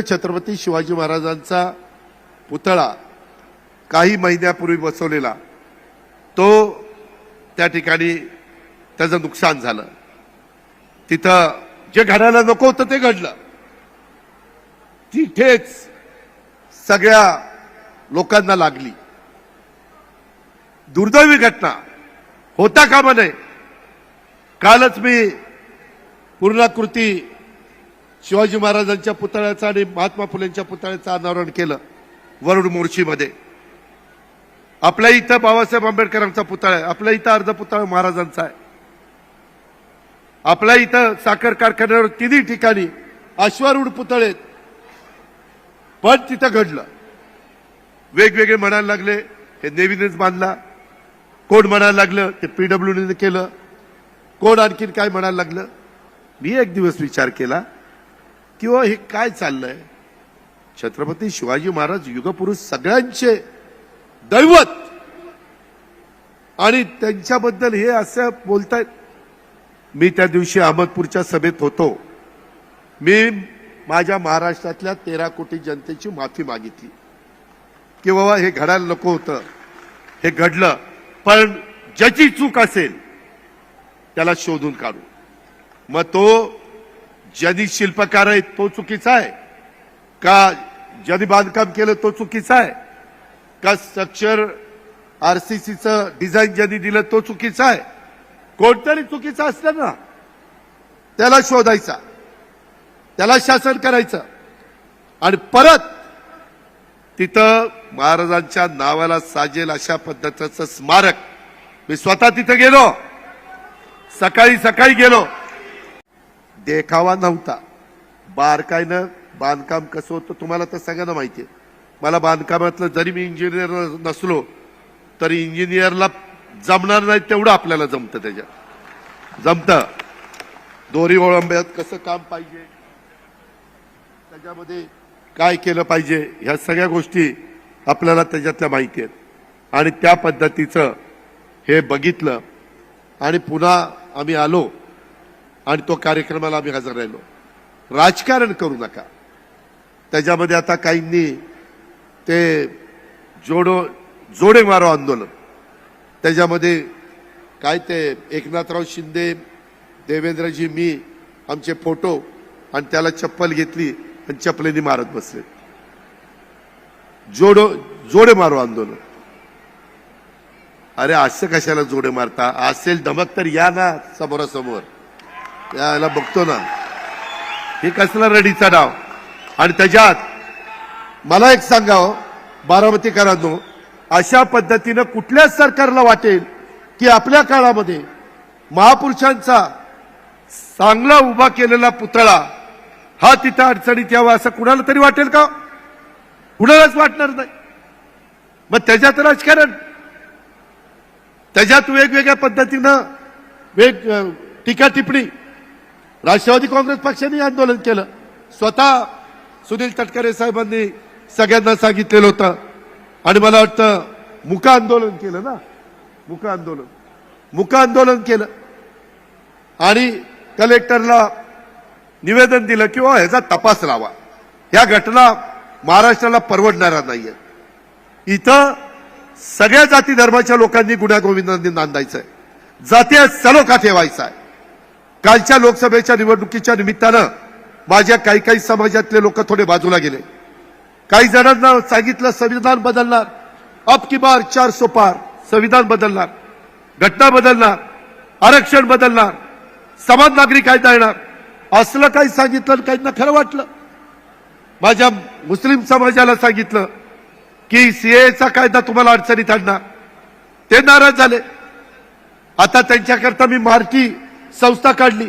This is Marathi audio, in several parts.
छत्रपती शिवाजी महाराजांचा पुतळा काही महिन्यापूर्वी बसवलेला तो त्या ठिकाणी त्याचं नुकसान झालं. तिथं जे घडायला नको होतं ते घडलं. तिथेच सगळ्या लोकांना लागली. दुर्दैवी घटना. होता कामा नये. कालच मी पूर्णाकृती शिवाजी महाराजांच्या पुतळ्याचं आणि महात्मा फुलेंच्या पुतळ्याचं अनावरण केलं वरुड मोर्शीमध्ये आपल्या इथं बाबासाहेब आंबेडकरांचा पुतळा आहे. आपल्या इथं अर्ध पुतळा महाराजांचा आहे. आपल्या इथं साखर कारखान्यावर तिन्ही ठिकाणी अश्वारूढ पुतळे आहेत. पण तिथं घडलं. वेगवेगळे म्हणायला लागले हे नेव्हीनेच बांधला कोण म्हणायला लागलं ते पीडब्ल्यूडीने केलं. कोण आणखीन काय म्हणायला लागलं? मी एक दिवस विचार केला. किंवा हे काय चाललंय? छत्रपती शिवाजी महाराज युगपुरुष सगळ्यांचे दैवत. आणि त्यांच्याबद्दल हे असं बोलतायत. मी त्या दिवशी अहमदपूरच्या सभेत होतो. मी माझ्या महाराष्ट्रातल्या तेरा कोटी जनतेची माफी मागितली. की बाबा हे घडायला नको होतं. हे घडलं. पण ज्याची चूक असेल त्याला शोधून काढू. मग तो ज्यांनी शिल्पकार आहेत तो चुकीचा आहे. का ज्यांनी बांधकाम केलं तो चुकीचा आहे? का स्ट्रक्चर आरसीसीचं डिझाईन ज्यांनी दिलं तो चुकीचा आहे? कोणतरी चुकीचा असलं ना त्याला शोधायचा. त्याला शासन करायचं. आणि परत तिथं महाराजांच्या नावाला साजेल अशा पद्धतीचं स्मारक. मी स्वतः तिथं गेलो. सकाळी सकाळी गेलो. देखावा नव्हता. बारकाईनं बांधकाम कसं होतं तुम्हाला तर सगळ्यांना माहिती आहे मला बांधकामातलं जरी मी इंजिनियर नसलो तरी इंजिनियरला जमणार नाही तेवढं आपल्याला जमतं त्याच्यात. जमतं. दोरी ओळंब्यात कसं काम पाहिजे त्याच्यामध्ये काय केलं पाहिजे ह्या सगळ्या गोष्टी आपल्याला त्याच्यातल्या माहिती आहेत. आणि त्या पद्धतीचं हे बघितलं. आणि पुन्हा आम्ही आलो. आणि तो कार्यक्रमाला आम्ही हजर राहिलो. राजकारण करू नका. त्याच्यामध्ये आता काहींनी ते जोडो जोडे मारो आंदोलन. त्याच्यामध्ये काय ते एकनाथराव शिंदे देवेंद्रजी मी आमचे फोटो आणि त्याला चप्पल घेतली आणि चप्पलेनी मारत बसले. जोडो जोडे मारो आंदोलन. अरे असं कशाला जोडे मारता? असेल धमक तर या ना समोरासमोर. याला बघतो ना. हे कसला रडीचा डाव आणि त्याच्यात मला एक सांगावं हो, बारामतीकरांनो अशा पद्धतीनं कुठल्याच सरकारला वाटेल की आपल्या काळामध्ये महापुरुषांचा चांगला उभा केलेला पुतळा हा तिथं अडचणीत यावा असं कुणाला तरी वाटेल का? कुणालाच वाटणार नाही. मग त्याच्यात राजकारण. त्याच्यात वेगवेगळ्या पद्धतीनं वेग टीका टिप्पणी. राष्ट्रवादी काँग्रेस पक्षाने आंदोलन केलं. स्वतः सुनील तटकरे साहेबांनी सगळ्यांना सांगितलेलं होतं. आणि मला वाटतं मुक आंदोलन केलं ना? मुक आंदोलन. मुक आंदोलन केलं. आणि कलेक्टरला निवेदन दिलं किंवा ह्याचा तपास लावा. ह्या घटना महाराष्ट्राला परवडणारा नाहीये. इथं सगळ्या जाती धर्माच्या लोकांनी गुन्हा गोविंदांनी नांदायचं आहे जातीय सलोखा ठेवायचा आहे कालच्या लोकसभेच्या निवडणुकीच्या निमित्तानं माझ्या काही काही समाजातले लोक थोडे बाजूला गेले. काही जणांना सांगितलं संविधान बदलणार. अप की बार चार सो पार. संविधान बदलणार. घटना बदलणार. आरक्षण बदलणार. समान नागरी कायदा येणार. असलं काही सांगितलं काहींना खरं वाटलं. माझ्या मुस्लिम समाजाला सांगितलं की सीएचा कायदा तुम्हाला अडचणीत आणणार. ते नाराज झाले. आता त्यांच्याकरता मी मार्की संस्था काढली.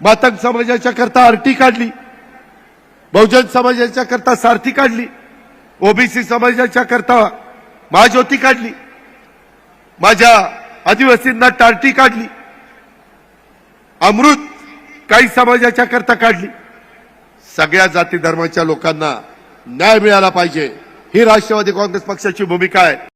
मातंग समाजाच्या करता आरटी काढली. बहुजन समाजाच्या करता सारथी काढली. ओबीसी समाजाच्या करता महाज्योती काढली. माझ्या आदिवासींना टार्टी काढली. अमृत काही समाजाच्या करता काढली. सगळ्या जाती धर्माच्या लोकांना न्याय मिळाला पाहिजे. ही राष्ट्रवादी काँग्रेस पक्षाची भूमिका आहे.